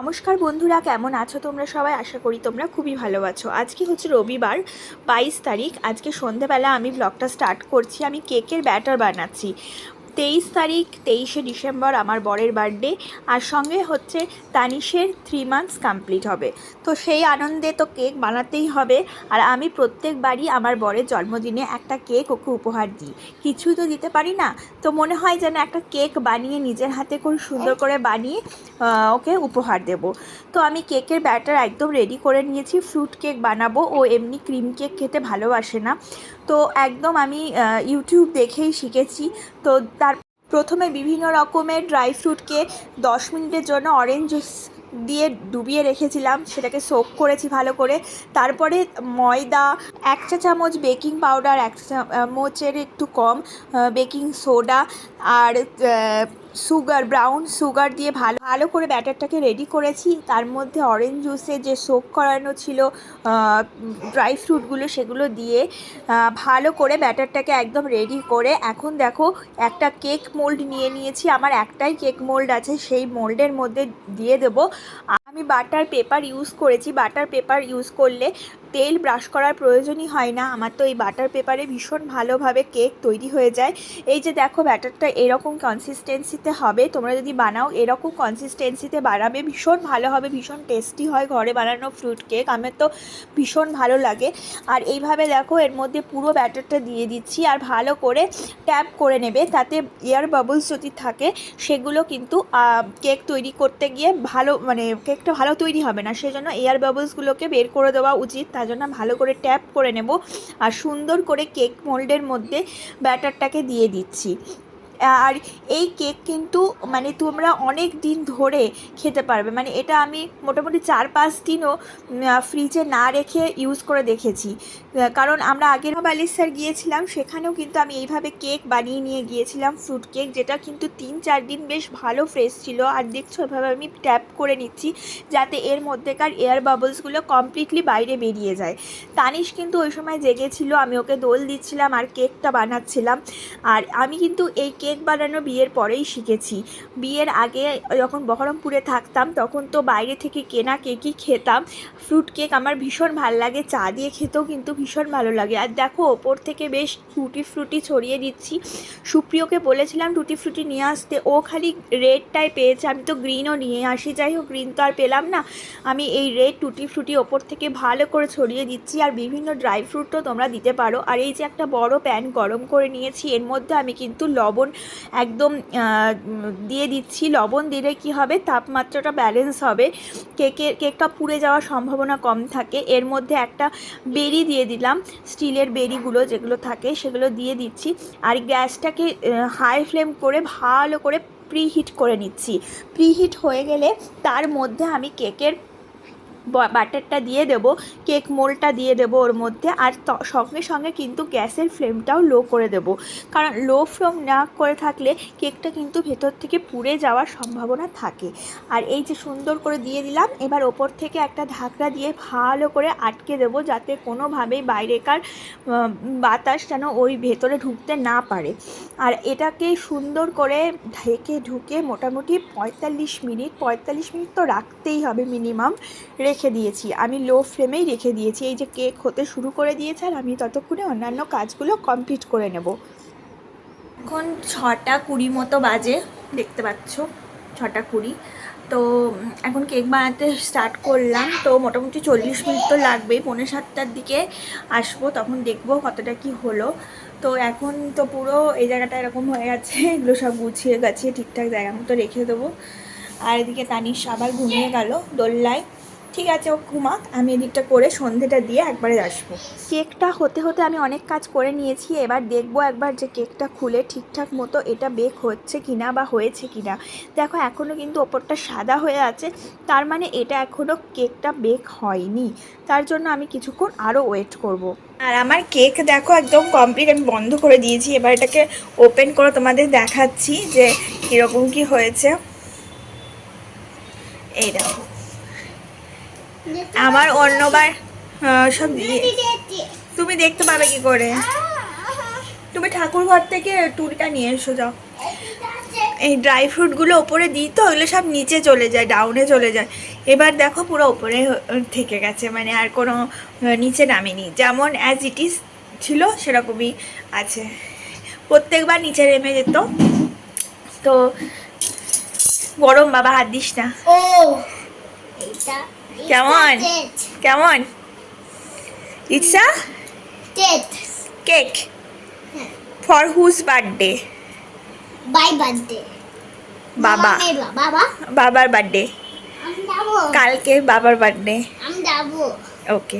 নমস্কার বন্ধুরা, কেমন আছো তোমরা সবাই? আশা করি তোমরা খুবই ভালো আছো। আজকে হচ্ছে রবিবার, বাইশ তারিখ। আজকে সন্ধেবেলা আমি ব্লগটা স্টার্ট করছি। আমি কেকের ব্যাটার বানাচ্ছি। তেইশ তারিখ, তেইশে ডিসেম্বর আমার বরের বার্থডে আর সঙ্গে হচ্ছে তানিশের থ্রি মান্থস কমপ্লিট হবে। তো সেই আনন্দে তো কেক বানাতেই হবে আর আমি প্রত্যেকবারই আমার বরের জন্মদিনে একটা কেক ওকে উপহার দিই। কিছুই তো দিতে পারি না। তো মনে হয় যেন একটা কেক বানিয়ে নিজের হাতে খুব সুন্দর করে বানিয়ে ওকে উপহার দেব। তো আমি কেকের ব্যাটার একদম রেডি করে নিয়েছি। ফ্রুট কেক বানাবো। ও এমনি ক্রিম কেক খেতে ভালোবাসে না। তো একদম আমি ইউটিউব দেখেই শিখেছি। তো তার প্রথমে বিভিন্ন রকমের ড্রাই ফ্রুটকে দশ মিনিটের জন্য অরেঞ্জ জুস দিয়ে ডুবিয়ে রেখেছিলাম, সেটাকে সোক করেছি ভালো করে। তারপরে ময়দা, এক চা চামচ বেকিং পাউডার এক চামচের একটু কম বেকিং সোডা আর সুগার, ব্রাউন সুগার দিয়ে ভালো ভালো করে ব্যাটারটাকে রেডি করেছি। তার মধ্যে অরেঞ্জ জুসে যে সোক করানো ছিল ড্রাই ফ্রুটগুলো সেগুলো দিয়ে ভালো করে ব্যাটারটাকে একদম রেডি করে, এখন দেখো একটা কেক মোল্ড নিয়ে নিয়েছি। আমার একটাই কেক মোল্ড আছে, সেই মোল্ডের মধ্যে দিয়ে দেবো। আমি বাটার পেপার ইউজ করেছি। বাটার পেপার ইউজ করলে তেল ব্রাশ করার প্রয়োজনই হয় না। আমার তো এই বাটার পেপারে ভীষণ ভালোভাবে কেক তৈরি হয়ে যায়। এই যে দেখো ব্যাটারটা এরকম কনসিস্টেন্সিতে হবে। তোমরা যদি বানাও এরকম কনসিস্টেন্সিতে বানাবে, ভীষণ ভালো হবে, ভীষণ টেস্টি হয় ঘরে বানানো ফ্রুট কেক আমার তো ভীষণ ভালো লাগে। আর এইভাবে দেখো এর মধ্যে পুরো ব্যাটারটা দিয়ে দিচ্ছি আর ভালো করে ট্যাপ করে নেবে। তাতে এয়ার বাবলস যদি থাকে, সেগুলো কিন্তু কেক তৈরি করতে গিয়ে ভালো মানে কেকটা ভালো তৈরি হবে না সেই জন্য এয়ার বাবলসগুলোকে বের করে দেওয়া উচিত। তার জন্য ভালো করে ট্যাপ করে নেব আর সুন্দর করে কেক মোল্ডের মধ্যে ব্যাটারটাকে দিয়ে দিচ্ছি। আর এই কেক কিন্তু মানে তোমরা অনেক দিন ধরে খেতে পারবে। মানে এটা আমি মোটামুটি চার পাঁচ দিনও ফ্রিজে না রেখে ইউজ করে দেখেছি। কারণ আমরা আগের বালিস্যার গিয়েছিলাম, সেখানেও কিন্তু আমি এইভাবে কেক বানিয়ে নিয়ে গিয়েছিলাম ফ্রুট কেক যেটা কিন্তু তিন চার দিন বেশ ভালো ফ্রেশ ছিল। আর দেখছ, এভাবে আমি ট্যাপ করে নিচ্ছি, যাতে এর মধ্যেকার এয়ার বাবলসগুলো কমপ্লিটলি বাইরে বেরিয়ে যায়। তানিশ কিন্তু ওই সময় জেগেছিল, আমি ওকে দোল দিচ্ছিলাম আর কেকটা বানাচ্ছিলাম। আর আমি কিন্তু এই কেক বানানো বিয়ের পরেই শিখেছি। বিয়ের আগে যখন বহরমপুরে থাকতাম, তখন তো বাইরে থেকে কেনা কেকই খেতাম। ফ্রুট কেক আমার ভীষণ ভালো লাগে, চা দিয়ে খেতেও কিন্তু ভীষণ ভালো লাগে। আর দেখো, ওপর থেকে বেশ টুটি ফ্রুটি ছড়িয়ে দিচ্ছি। সুপ্রিয়কে বলেছিলাম টুটি ফ্রুটি নিয়ে আসতে। ও খালি রেডটাই পেয়েছে, আমি তো গ্রিনও নিয়ে আসি। যাই হোক গ্রিন তো আর পেলাম না। আমি এই রেড টুটি ফ্রুটি ওপর থেকে ভালো করে ছড়িয়ে দিচ্ছি। আর বিভিন্ন ড্রাই ফ্রুটও তোমরা দিতে পারো। আর এই যে একটা বড় প্যান গরম করে নিয়েছি, এর মধ্যে আমি কিন্তু লবণ একদম দিয়ে দিচ্ছি। লবণ দিলে কি হবে? তাপমাত্রাটা ব্যালেন্স হবে। কেকের কেকটা পুড়ে যাওয়ার সম্ভাবনা কম থাকে। এর মধ্যে একটা বেরি দিয়ে দিলাম, স্টিলের বেরিগুলো যেগুলো থাকে সেগুলো দিয়ে দিচ্ছি। আর গ্যাসটাকে হাই ফ্লেম করে ভালো করে প্রিহিট করে নিচ্ছি। প্রিহিট হয়ে গেলে তার মধ্যে আমি কেকের বাটারটা দিয়ে দেব, কেক মোলটা দিয়ে দেব ওর মধ্যে, আর সঙ্গে সঙ্গে কিন্তু গ্যাসের ফ্লেমটাও লো করে দেব। কারণ লো ফ্লেম না করে থাকলে কেকটা কিন্তু ভেতর থেকে পুড়ে যাওয়ার সম্ভাবনা থাকে। আর এই যে সুন্দর করে দিয়ে দিলাম, এবার ওপর থেকে একটা ঢাকনা দিয়ে ভালো করে আটকে দেবো যাতে কোনোভাবেই বাইরেকার বাতাস যেন ওই ভেতরে ঢুকতে না পারে। আর এটাকে সুন্দর করে ঢেকে ঢুকে মোটামুটি পঁয়তাল্লিশ মিনিট পঁয়তাল্লিশ মিনিট তো রাখতেই হবে মিনিমাম রেখে দিয়েছি। আমি লো ফ্লেমেই রেখে দিয়েছি। এই যে কেক হতে শুরু করে দিয়েছে আর আমি ততক্ষণে অন্যান্য কাজগুলো কমপ্লিট করে নেব। এখন ছটা কুড়ি মতো বাজে, দেখতে পাচ্ছ, ছটা কুড়ি। তো এখন কেক বানাতে স্টার্ট করলাম। তো মোটামুটি চল্লিশ মিনিট তো লাগবেই। পৌনে সাতটার দিকে আসব, তখন দেখব কতটা কি হলো। তো এখন তো পুরো এই জায়গাটা এরকম হয়ে গেছে, এগুলো সব গুছিয়ে গাছিয়ে ঠিকঠাক জায়গা মতো রেখে দেবো। আর এদিকে তানিশ আবার ঘুমিয়ে গেল দোল্লায়। ঠিক আছে ও ঘুমাক আমি এদিকটা করে সন্ধেটা দিয়ে একবারে আসব। কেকটা হতে হতে আমি অনেক কাজ করে নিয়েছি এবার দেখব একবার যে কেকটা খুলে ঠিকঠাক মতো এটা বেক হচ্ছে কিনা বা হয়েছে কিনা। দেখো এখনও কিন্তু ওপরটা সাদা হয়ে আছে তার মানে এটা এখনও কেকটা বেক হয়নি। তার জন্য আমি কিছুক্ষণ আরও ওয়েট করব। আর আমার কেক দেখো একদম কমপ্লিট আমি বন্ধ করে দিয়েছি এবার এটাকে ওপেন করে তোমাদের দেখাচ্ছি যে কীরকম কি হয়েছে। এই দেখো। আমার অন্যবার সব তুমি দেখতে পাবে কি করে। তুমি ঠাকুর ঘর থেকে টুলটা নিয়ে এসো, যাও। এই ড্রাই ফ্রুটগুলো ওপরে দিই তো, ওগুলো সব নিচে চলে যায়, ডাউনে চলে যায়। এবার দেখো পুরো ওপরে থেকে গেছে মানে আর কোনো নিচে নামেনি। যেমন অ্যাজ ইট ইজ ছিল, সেরকমই আছে। প্রত্যেকবার নিচে নেমে যেত। তো, গরম বাবা, হাত দিস না। ও এটা কেমন? কেমন ইচ্ছা cake cake for whose birthday by birthday বাবা বাবা বাবার বার্থডে কালকে বাবার বার্থডে আমি যাব ওকে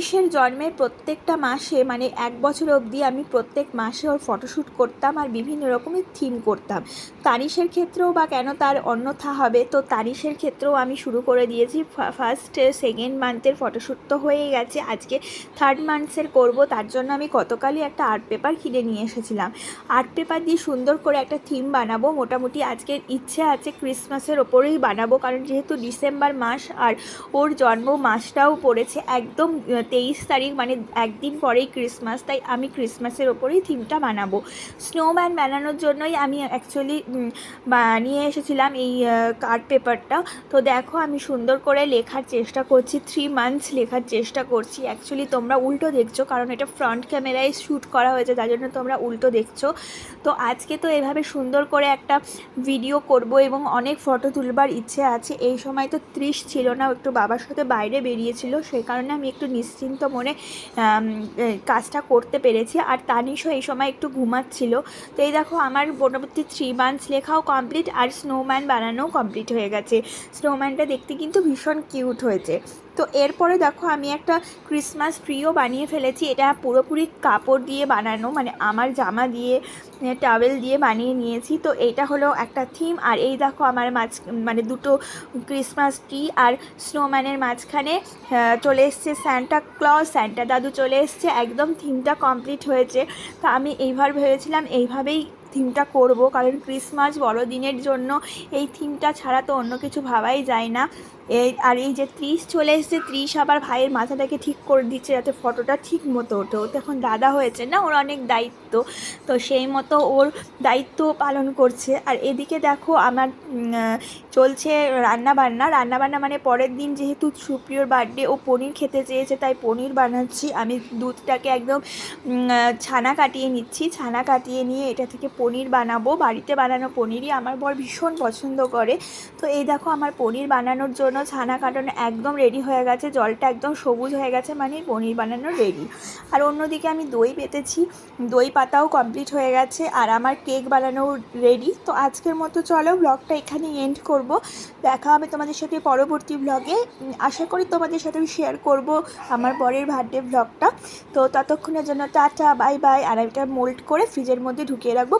ত্রিশের জন্মের প্রত্যেকটা মাসে মানে এক বছর অবধি আমি প্রত্যেক মাসে ওর ফটোশ্যুট করতাম আর বিভিন্ন রকমের থিম করতাম। তানিশের ক্ষেত্রেও বা কেন তার অন্যথা হবে, তো তানিশের ক্ষেত্রেও আমি শুরু করে দিয়েছি। ফার্স্ট সেকেন্ড মান্থের ফটোশ্যুট তো হয়ে গেছে, আজকে থার্ড মান্থসের করব, তার জন্য আমি গতকালই একটা আর্ট পেপার কিনে নিয়ে এসেছিলাম। আর্ট পেপার দিয়ে সুন্দর করে একটা থিম বানাবো, মোটামুটি আজকের ইচ্ছে আছে ক্রিসমাসের ওপরেই বানাবো, কারণ যেহেতু ডিসেম্বর মাস আর ওর জন্ম মাসটাও পড়েছে, একদম তেইশ তারিখ মানে একদিন পরেই ক্রিসমাস তাই আমি ক্রিসমাসের ওপরেই থিমটা বানাবো। স্নোম্যান বানানোর জন্যই আমি অ্যাকচুয়ালি নিয়ে এসেছিলাম এই কার্ড পেপারটা তো দেখো আমি সুন্দর করে লেখার চেষ্টা করছি থ্রি মান্থস লেখার চেষ্টা করছি। অ্যাকচুয়ালি তোমরা উল্টো দেখছ, কারণ এটা ফ্রন্ট ক্যামেরায় শ্যুট করা হয়েছে যার জন্য তোমরা উল্টো দেখছ। তো আজকে তো এভাবে সুন্দর করে একটা ভিডিও করব এবং অনেক ফটো তুলবার ইচ্ছে আছে। এই সময় তো ত্রিশ ছিল না, একটু বাবার সাথে বাইরে বেরিয়েছিল, সেই কারণে আমি একটু নিশ্চিন্ত মনে কাজটা করতে পেরেছি। আর তানিশও এই সময় একটু ঘুমাচ্ছিল। তো এই দেখো আমার মোটামুটি থ্রি মান্থস লেখাও কমপ্লিট আর স্নোম্যান বানানোও কমপ্লিট হয়ে গেছে। স্নোম্যানটা দেখতে কিন্তু ভীষণ কিউট হয়েছে। তো এরপরে দেখো আমি একটা ক্রিসমাস ট্রিও বানিয়ে ফেলেছি। এটা পুরোপুরি কাপড় দিয়ে বানানো মানে আমার জামা দিয়ে টাওয়েল দিয়ে বানিয়ে নিয়েছি। তো এইটা হলো একটা থিম আর এই দেখো আমার মাঝ মানে দুটো ক্রিসমাস ট্রি আর স্নোম্যানের মাঝখানে চলে এসছে স্যান্টা ক্লজ স্যান্টা দাদু চলে এসছে। একদম থিমটা কমপ্লিট হয়েছে। তো আমি এইবার ভেবেছিলাম এইভাবেই থিমটা করব। কারণ ক্রিসমাস বড়দিনের জন্য এই থিমটা ছাড়া তো অন্য কিছু ভাবাই যায় না। এই, আর এই যে ত্রিশ চলে এসছে, ত্রিশ আবার ভাইয়ের মাথাটাকে ঠিক করে দিচ্ছে যাতে ফটোটা ঠিক মতো ওঠে। ও তো এখন দাদা হয়েছে না, ওর অনেক দায়িত্ব। তো সেই মতো ওর দায়িত্ব পালন করছে। আর এদিকে দেখো আমার চলছে রান্না বান্না রান্না বান্না মানে পরের দিন যেহেতু সুপ্রিয়র বার্থডে, ও পনির খেতে চেয়েছে, তাই পনির বানাচ্ছি। আমি দুধটাকে একদম ছানা কাটিয়ে নিচ্ছি। ছানা কাটিয়ে নিয়ে এটা থেকে পনির বানাবো, বাড়িতে বানানো পনিরই আমার বর ভীষণ পছন্দ করে। তো এই দেখো আমার পনির বানানোর জন্য ছানা কাটানো একদম রেডি হয়ে গেছে, জলটা একদম সবুজ হয়ে গেছে মানে পনির বানানো রেডি আর অন্যদিকে আমি দই পেতেছি দই পাতাও কমপ্লিট হয়ে গেছে, আর আমার কেক বানানো রেডি তো আজকের মতো চলো ব্লগটা এখানে এন্ড করব। দেখা হবে তোমাদের সাথে পরবর্তী ব্লগে আশা করি তোমাদের সাথে আমি শেয়ার করব আমার বরের বার্থডে ব্লগটা তো ততক্ষণের জন্য টাটা বাই বাই আর একটা মোল্ড করে ফ্রিজের মধ্যে ঢুকিয়ে রাখব।